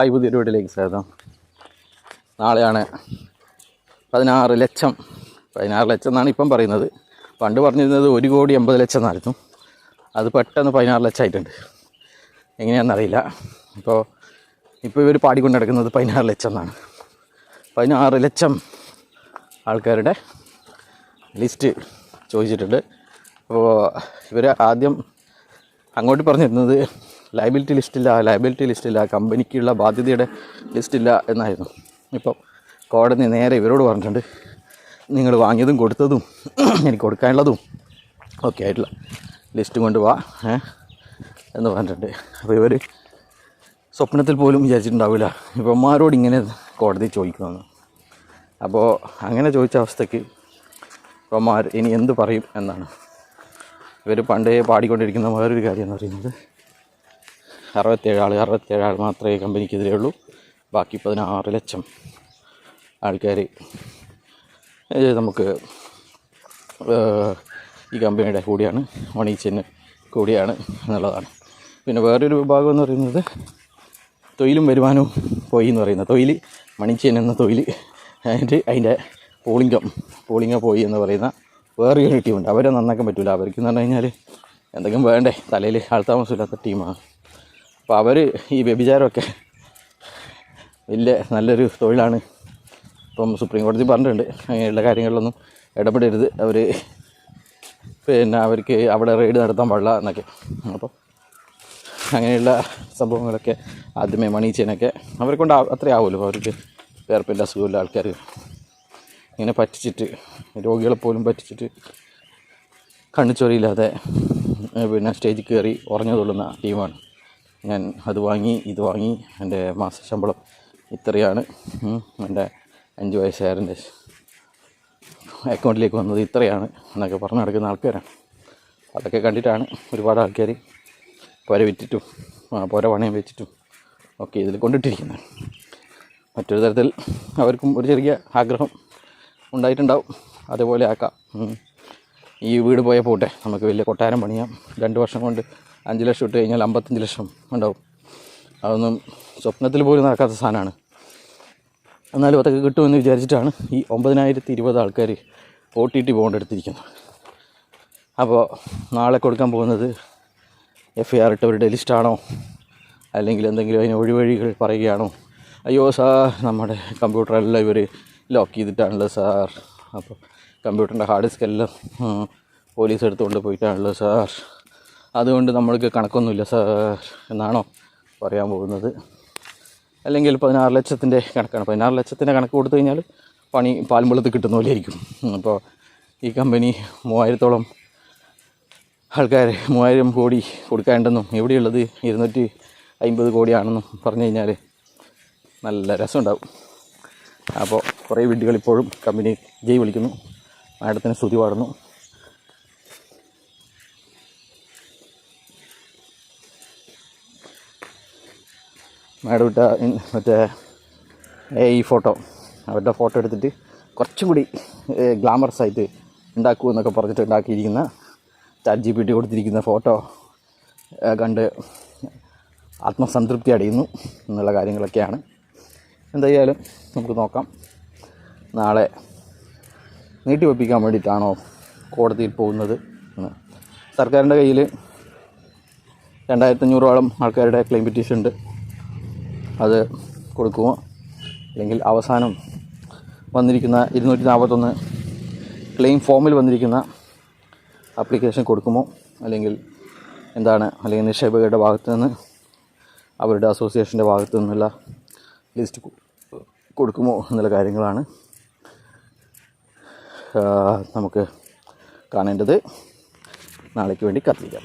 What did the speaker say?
Hi പുതിയ വീട്ടിലേക്ക് സ്വാഗതം. നാളെയാണ് പതിനാറ് ലക്ഷം. പതിനാറ് ലക്ഷം എന്നാണ് ഇപ്പം പറയുന്നത്. പണ്ട് പറഞ്ഞിരുന്നത് ഒരു കോടി എൺപത് ലക്ഷം എന്നായിരുന്നു. അത് പെട്ടെന്ന് പതിനാറ് ലക്ഷം ആയിട്ടുണ്ട്. എങ്ങനെയാണെന്നറിയില്ല ഇപ്പോൾ ഇപ്പോൾ ഇവർ പാടിക്കൊണ്ട് നടക്കുന്നത് പതിനാറ് ലക്ഷം എന്നാണ്. പതിനാറ് ലക്ഷം ആൾക്കാരുടെ ലിസ്റ്റ് ചോദിച്ചിട്ടുണ്ട്. അപ്പോൾ ഇവർ ആദ്യം അങ്ങോട്ട് പറഞ്ഞിരുന്നത് ലയബിലിറ്റി ലിസ്റ്റില്ല ലയബിലിറ്റി ലിസ്റ്റില്ല കമ്പനിക്കുള്ള ബാധ്യതയുടെ ലിസ്റ്റില്ല എന്നായിരുന്നു. ഇപ്പം കോടതി നേരെ ഇവരോട് പറഞ്ഞിട്ടുണ്ട് നിങ്ങൾ വാങ്ങിയതും കൊടുത്തതും എനിക്ക് കൊടുക്കാനുള്ളതും ഒക്കെ ആയിട്ടുള്ള ലിസ്റ്റ് കൊണ്ട് വാ എന്ന് പറഞ്ഞിട്ടുണ്ട്. അപ്പോൾ ഇവർ സ്വപ്നത്തിൽ പോലും വിചാരിച്ചിട്ടുണ്ടാവില്ല. ഇവന്മാരോട് ഇങ്ങനെ കോടതി ചോദിക്കുമെന്ന്. അപ്പോൾ അങ്ങനെ ചോദിച്ച അവസ്ഥയ്ക്ക് ഇവന്മാർ ഇനി എന്ത് പറയും എന്നാണ്. ഇവർ പണ്ടേ പാടിക്കൊണ്ടിരിക്കുന്ന വേറൊരു കാര്യം എന്ന് പറയുന്നത് അറുപത്തേഴ് ആൾ അറുപത്തേഴ് ആൾ മാത്രമേ കമ്പനിക്കെതിരെ ഉള്ളൂ ബാക്കി പതിനാറ് ലക്ഷം ആൾക്കാർ നമുക്ക് ഈ കമ്പനിയുടെ കൂടിയാണ് മണീച്ചന് കൂടിയാണ് എന്നുള്ളതാണ്. പിന്നെ വേറൊരു വിഭാഗം എന്ന് പറയുന്നത് തൊഴിലും വരുമാനവും പോയി എന്ന് പറയുന്നത്. തൊഴിൽ മണിച്ചേൻ എന്ന തൊഴിൽ അതിന്റെ അതിന്റെ പോളിംഗം പോളിംഗ പോയി എന്ന് പറയുന്ന വേറൊരു ടീമുണ്ട് അവരെ നന്നാക്കാൻ പറ്റില്ല അവർക്ക് എന്ന് പറഞ്ഞു കഴിഞ്ഞാൽ എന്തെങ്കിലും വേണ്ടേ? തലയിൽ ആൾത്താമസമില്ലാത്ത ടീമാണ് അപ്പോൾ അവർ ഈ വ്യഭിചാരമൊക്കെ വലിയ നല്ലൊരു തൊഴിലാണ്. ഇപ്പം സുപ്രീം കോടതി പറഞ്ഞിട്ടുണ്ട് അങ്ങനെയുള്ള കാര്യങ്ങളിലൊന്നും ഇടപെടരുത്. അവർ പിന്നെ അവർക്ക് അവിടെ റെയ്ഡ് നടത്താൻ പാടില്ല എന്നൊക്കെ. അപ്പോൾ അങ്ങനെയുള്ള സംഭവങ്ങളൊക്കെ ആദ്യമേ മണീച്ചേനൊക്കെ അവരെ കൊണ്ട് അത്രേ ആവുമല്ലോ. അവർക്ക് വേർപ്പിന്റെ അസുഖമില്ല ആൾക്കാർ ഇങ്ങനെ പറ്റിച്ചിട്ട് രോഗികളെ പോലും പറ്റിച്ചിട്ട് കണ്ണിച്ചൊറിയില്ലാതെ ഏ, പിന്നെ സ്റ്റേജിൽ കയറി ഉറഞ്ഞു തൊള്ളുന്ന ടീമാണ്. ഞാൻ അത് വാങ്ങി ഇത് വാങ്ങി. എന്റെ മാസ ശമ്പളം ഇത്രയാണ്. എന്റെ അഞ്ച് വയസ്സുകാരന്റെ അക്കൗണ്ടിലേക്ക് വന്നത് ഇത്രയാണ് എന്നൊക്കെ പറഞ്ഞു നടക്കുന്ന ആൾക്കാരാണ്. അതൊക്കെ കണ്ടിട്ടാണ് ഒരുപാട് ആൾക്കാർ പുര വിറ്റിട്ടും പോരെ പണയം വെച്ചിട്ടും ഒക്കെ ഇതിൽ കൊണ്ടിട്ടിരിക്കുന്നത്. മറ്റൊരു തരത്തിൽ അവർക്കും ഒരു ചെറിയ ആഗ്രഹം ഉണ്ടായിട്ടുണ്ടാവും. അതേപോലെ ആക്കാം. ഈ വീട് പോയ പോട്ടെ. നമുക്ക് വലിയ കൊട്ടാരം പണിയാം. രണ്ട് വർഷം കൊണ്ട് അഞ്ച് ലക്ഷം ഇട്ട് കഴിഞ്ഞാൽ അമ്പത്തഞ്ച് ലക്ഷം ഉണ്ടാവും. അതൊന്നും സ്വപ്നത്തിൽ പോലും നടക്കാത്ത സാധനമാണ്. എന്നാലും അതൊക്കെ കിട്ടുമെന്ന് വിചാരിച്ചിട്ടാണ് ഈ ഒമ്പതിനായിരത്തി ഇരുപത് ആൾക്കാർ ഒ ടി ടി ബോണ്ട് എടുത്തിരിക്കുന്നത്. അപ്പോൾ നാളെ കൊടുക്കാൻ പോകുന്നത് എഫ് ഐ ആർ ഇട്ടവരുടെ ലിസ്റ്റാണോ അല്ലെങ്കിൽ എന്തെങ്കിലും അതിന് ഒഴിവഴികൾ പറയുകയാണോ? അയ്യോ സാർ നമ്മുടെ കമ്പ്യൂട്ടറെല്ലാം ഇവർ ലോക്ക് ചെയ്തിട്ടാണല്ലോ സാർ അപ്പോൾ കമ്പ്യൂട്ടറിന്റെ ഹാർഡ് ഡിസ്ക് എല്ലാം പോലീസ് എടുത്തുകൊണ്ട് പോയിട്ടാണല്ലോ സാർ അതുകൊണ്ട് നമ്മൾക്ക് കണക്കൊന്നുമില്ല എന്നാണോ പറയാൻ പോകുന്നത്. അല്ലെങ്കിൽ പതിനാറ് ലക്ഷത്തിന്റെ കണക്കാണ്. പതിനാറ് ലക്ഷത്തിന്റെ കണക്ക് കൊടുത്തു കഴിഞ്ഞാൽ പണി പാൽമ്പളത്ത് കിട്ടുന്ന പോലെ ആയിരിക്കും. അപ്പോൾ ഈ കമ്പനി മൂവായിരത്തോളം ആൾക്കാർ മൂവായിരം കോടി കൊടുക്കാണ്ടെന്നും എവിടെയുള്ളത് ഇരുന്നൂറ്റി അൻപത് കോടിയാണെന്നും പറഞ്ഞു കഴിഞ്ഞാൽ നല്ല രസമുണ്ടാവും. അപ്പോൾ കുറേ വീടുകൾ ഇപ്പോഴും കമ്പനി ജയ് വിളിക്കുന്നു. മാഡത്തിന് സ്തുതി പാടുന്നു. മാഡം ഇട്ട മറ്റേ ഈ ഫോട്ടോ. അവരുടെ ഫോട്ടോ എടുത്തിട്ട് കുറച്ചും കൂടി ഗ്ലാമറസ് ആയിട്ട് ഉണ്ടാക്കൂ എന്നൊക്കെ പറഞ്ഞിട്ട് ഉണ്ടാക്കിയിരിക്കുന്ന ചാറ്റ് ജി പി ടി കൊടുത്തിരിക്കുന്ന ഫോട്ടോ കണ്ട് ആത്മസംതൃപ്തി അടിയുന്നു എന്നുള്ള കാര്യങ്ങളൊക്കെയാണ്. എന്തായാലും നമുക്ക് നോക്കാം. നാളെ നീട്ടിവെപ്പിക്കാൻ വേണ്ടിയിട്ടാണോ കോടതിയിൽ പോകുന്നത് എന്ന്. സർക്കാരിന്റെ കയ്യിൽ രണ്ടായിരത്തഞ്ഞൂറോളം ആൾക്കാരുടെ ക്ലെയിം പെറ്റീഷൻ ഉണ്ട് അത് കൊടുക്കുമോ? അല്ലെങ്കിൽ അവസാനം വന്നിരിക്കുന്ന ഇരുന്നൂറ്റി നാൽപ്പത്തൊന്ന് ക്ലെയിം ഫോമിൽ വന്നിരിക്കുന്ന ആപ്ലിക്കേഷൻ കൊടുക്കുമോ? അല്ലെങ്കിൽ എന്താണ്? അല്ലെങ്കിൽ നിക്ഷേപകരുടെ ഭാഗത്ത് നിന്ന് അവരുടെ അസോസിയേഷന്റെ ഭാഗത്തു നിന്നുള്ള ലിസ്റ്റ് കൊടുക്കുമോ എന്നുള്ള കാര്യങ്ങളാണ് നമുക്ക് കാണേണ്ടത്. നാളേക്ക് വേണ്ടി കാത്തിരിക്കാം.